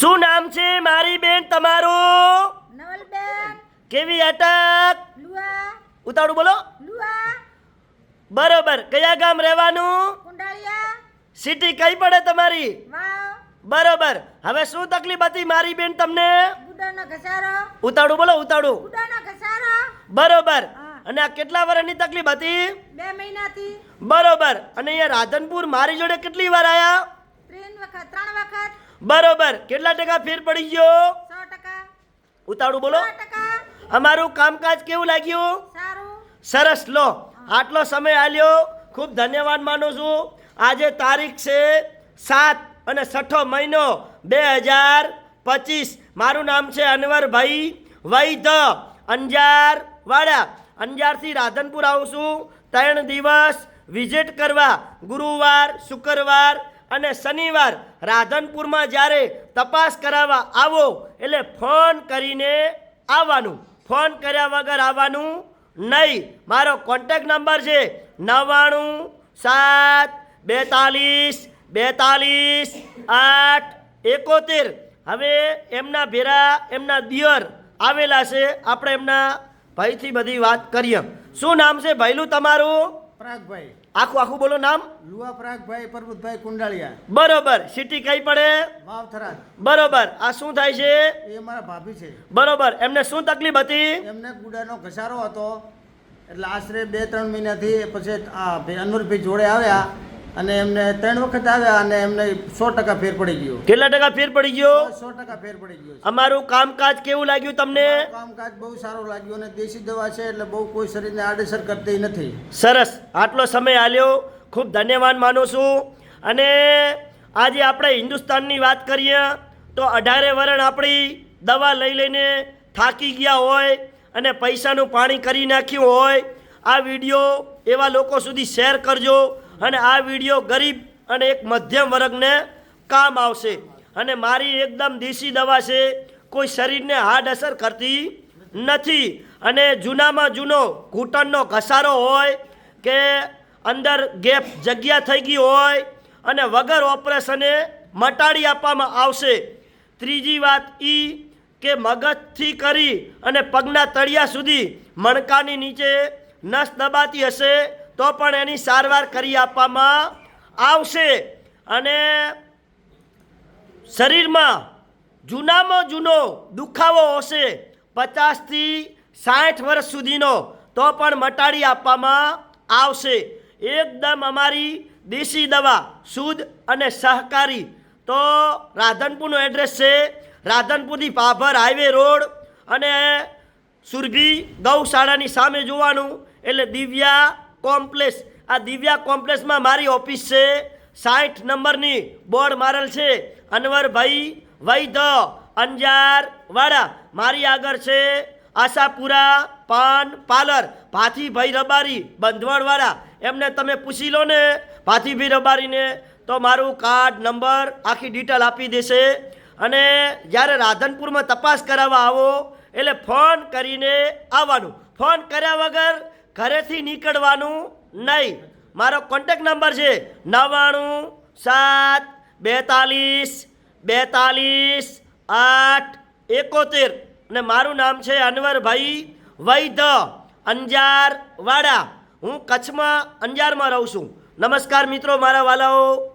શું નામ છે મારી બેન તમારું? નવલબેન. કેવી અટક? લુઆ. ઉતાળું બોલો. લુઆ. બરોબર કયા ગામ રહેવાનું? કુંડાળિયા. સિટી કઈ પડે તમારી? બરોબર હવે શું તકલીફ હતી મારી બેન તમને? ગુડાનો બોલો ઉતાડું બરોબર અને આ કેટલા વર્ષની તકલીફ હતી? બે મહિનાથી. બરોબર અને અહીંયા રાધનપુર મારી જોડે કેટલી વાર આયા? ત્રણ વખત ત્રણ વખત. બરોબર. કેટલા ટકા ફેર પડી ગયો? ઉતાળું બોલો. અમારું કામકાજ કેવું લાગ્યું? સરસ. લો આટલો સમય આલ્યો. ખૂબ ધન્યવાદ માનું છું. આજે તારીખ છે સાત અને છઠ્ઠો મહિનો બે હજાર પચીસ. મારું નામ છે અનવરભાઈ વૈધ અંજાર વાડા અંજારથી રાધનપુર આવું છું. ત્રણ દિવસ વિઝિટ કરવા ગુરુવાર શુક્રવાર અને શનિવાર રાધનપુરમાં જ્યારે તપાસ કરાવવા આવો, એટલે ફોન કરીને આવવાનું. ફોન કર્યા વગર આવવાનું નહીં. મારો કોન્ટેક નંબર છે નવ્વાણું સાત બેતાલીસ બેતાલીસ આઠ એકોતેર. હવે એમના ભેરા, એમના દિયર આવેલા છે. આપણે એમના ભાઈથી બધી વાત કરીએ. શું નામ છે? ભાઈલું તમારું? પરાગભાઈ. આખું આખું બોલો નામ? લુવા પ્રાગભાઈ પરબતભાઈ કુંડાળિયા. બરોબર. સિટી કઈ પડે? વાવ થરાદ બરોબર. આ શું થાય છે? એ અમારા ભાભી છે. બરોબર. એમને શું તકલીફ હતી? એમને ગુડાનો ઘસારો હતો. એટલે આશરે બે ત્રણ મહિનાથી પછી આ ભાઈ અનવરભાઈ જોડે આવ્યા. અને એમને ત્રણ વખત આવ્યા અને એમને સો ટકા ફેર પડી ગયો. કેટલા ટકા ફેર પડી ગયો? સો ટકા ફેર પડી ગયો અમારું કામકાજ કેવું લાગ્યું તમને? કામકાજ બહુ સારું લાગ્યું અને દેશી દવા છે એટલે બહુ કોઈ શરીરને આડેસર કરતી નથી. સરસ. આટલો સમય આલ્યો. ખૂબ ધન્યવાદ માનું છું. અને આજે આપણે હિન્દુસ્તાનની વાત કરીએ તો અઢારે વરણ આપણી દવા લઈ લઈને થાકી ગયા હોય અને પૈસાનું પાણી કરી નાખ્યું હોય. આ વીડિયો એવા લોકો સુધી શેર કરજો. અને આ વીડિયો ગરીબ અને એક મધ્યમ વર્ગને કામ આવશે. અને મારી એકદમ દેશી દવા છે, કોઈ શરીરને હાર્ડ અસર કરતી નથી. અને જૂનામાં જૂનો ઘૂંટણનો ઘસારો હોય કે અંદર ગેપ જગ્યા થઈ ગઈ હોય અને વગર ઓપરેશને મટાડી આપવામાં આવશે. ત્રીજી વાત એ કે મગજથી કરી અને પગના તળિયા સુધી મણકાની નીચે નસ દબાતી હશે તો પણ એની સારવાર કરી આપવામાં આવશે. અને શરીરમાં જૂનામાં જૂનો દુખાવો હશે, પચાસથી સાઠ વર્ષ સુધીનો, તો પણ મટાડી આપવામાં આવશે. એકદમ અમારી દેશી દવા, શુદ્ધ અને સહકારી. તો રાધનપુરનું એડ્રેસ છે, રાધનપુરથી પાભર હાઈવે રોડ અને સુરભી ગૌશાળાની સામે જોવાનું, એટલે દિવ્યા કોમ્પ્લેક્સ. આ દિવ્યા કોમ્પ્લેક્સમાં મારી ઓફિસ છે. સાઠ નંબરની બોર્ડ મારેલ છે. અનવરભાઈ વૈધ અંજાર વાડા મારી આગળ છે. આશાપુરા પાન પાર્લર, ભાથીભાઈ રબારી બંધવણવાળા એમને તમે પૂછી લો ને ભાથીભાઈ રબારીને. તો મારું કાર્ડ નંબર આખી ડિટેલ આપી દેશે. અને જ્યારે રાધનપુરમાં તપાસ કરાવવા આવો, એટલે ફોન કરીને આવવાનું. ફોન કર્યા વગર ઘરેથી નીકળવાનું નહીં. મારો કોન્ટેક નંબર છે નવ્વાણું સાત, બેતાલીસ બેતાલીસ, આઠ, એકોતેર. અને મારું નામ છે અનવરભાઈ વૈધ અંજાર વાડા હું કચ્છમાં અંજારમાં રહું છું. નમસ્કાર મિત્રો, મારા વાલાઓ.